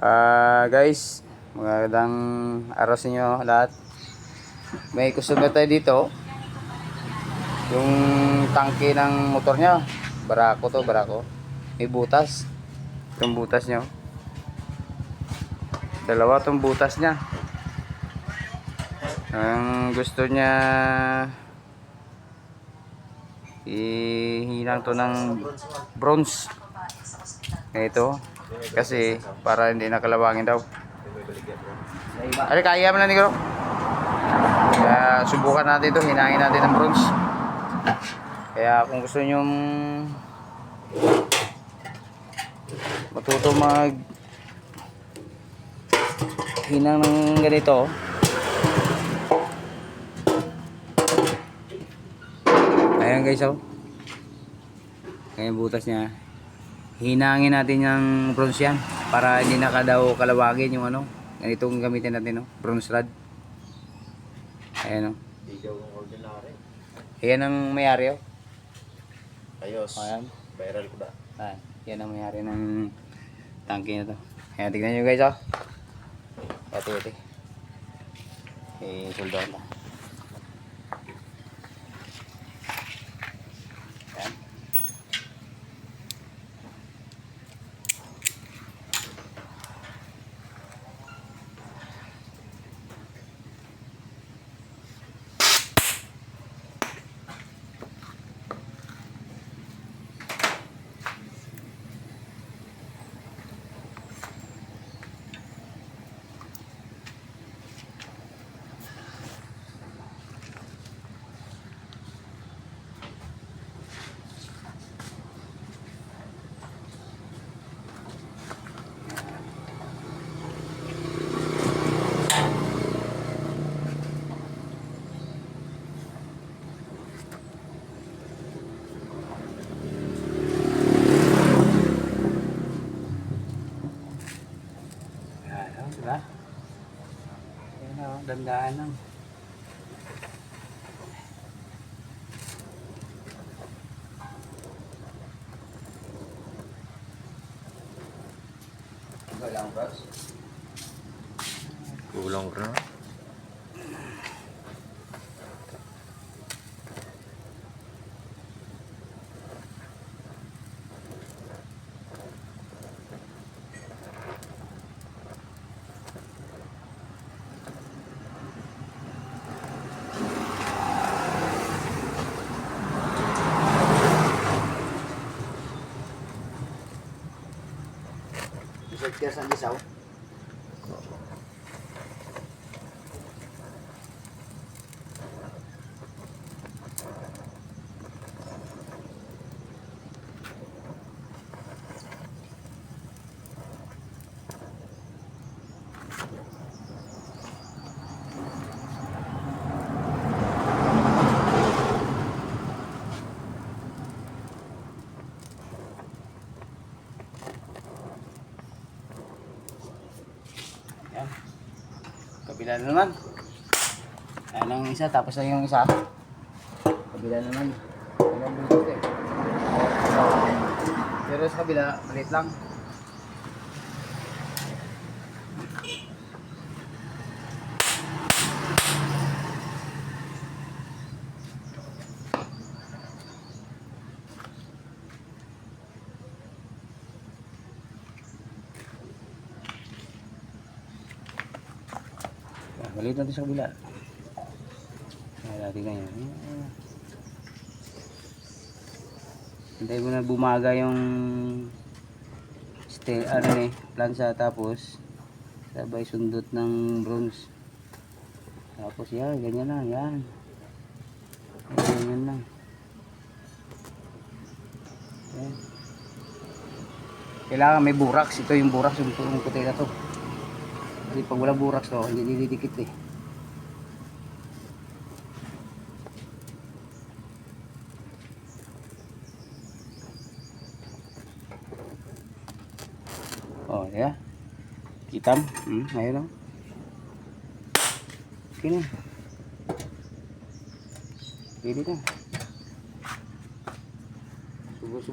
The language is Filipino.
Ah, guys, magandang araw sa inyo lahat. May customer tayo dito. Yung tangke ng motor niya, barako to, barako. May butas. Itong butas niya. oh. Dalawa tong butas niya. Ang gusto niya ihinang to ng bronze. Ito. Kasi para hindi nakalawangin daw. Ay, kaya mo na negro. Kaya subukan natin ito, hinangin natin ng bronze. Kaya kung gusto nyo matuto mag hinang ng ganito ayan guys oh ayan butas niya hinangin natin yung bronze yan para hindi na ka daw kalawagin yung ano ganitong gamitin natin no? Bronze rod. Ayan ordinary. ayan ang mayari oh. Ayos. ayan. Viral ko ba? ayan. Yan ang mayari ng tangke na to. Ayan tignan nyo guys oh. Ito ito. Eh suldahan na ayan Ayan, oh, diba? Oh, dandaan lang. Kulang ka na. Isot ka sa isaw. Kabila na naman. Ayan ang isa, tapos na yung isa. Kabila naman. Ayan dito eh. Pero sa kabila, maliit lang. Balik natin sa kabila. Ayan natin ngayon. Hintayin mo na bumaga yung stay, ano eh, plansa tapos sabay sundot ng bronze. Tapos yan, ganyan lang, yan. Yan, ganyan lang. Yan. Kailangan may buraks. Ito yung buraks, yung, yung puti na to. Kasi pag wala buraks to, hindi didikit eh. Oh, ya. Hitam. Hmm, ayun oh. Okay na. Pwede na.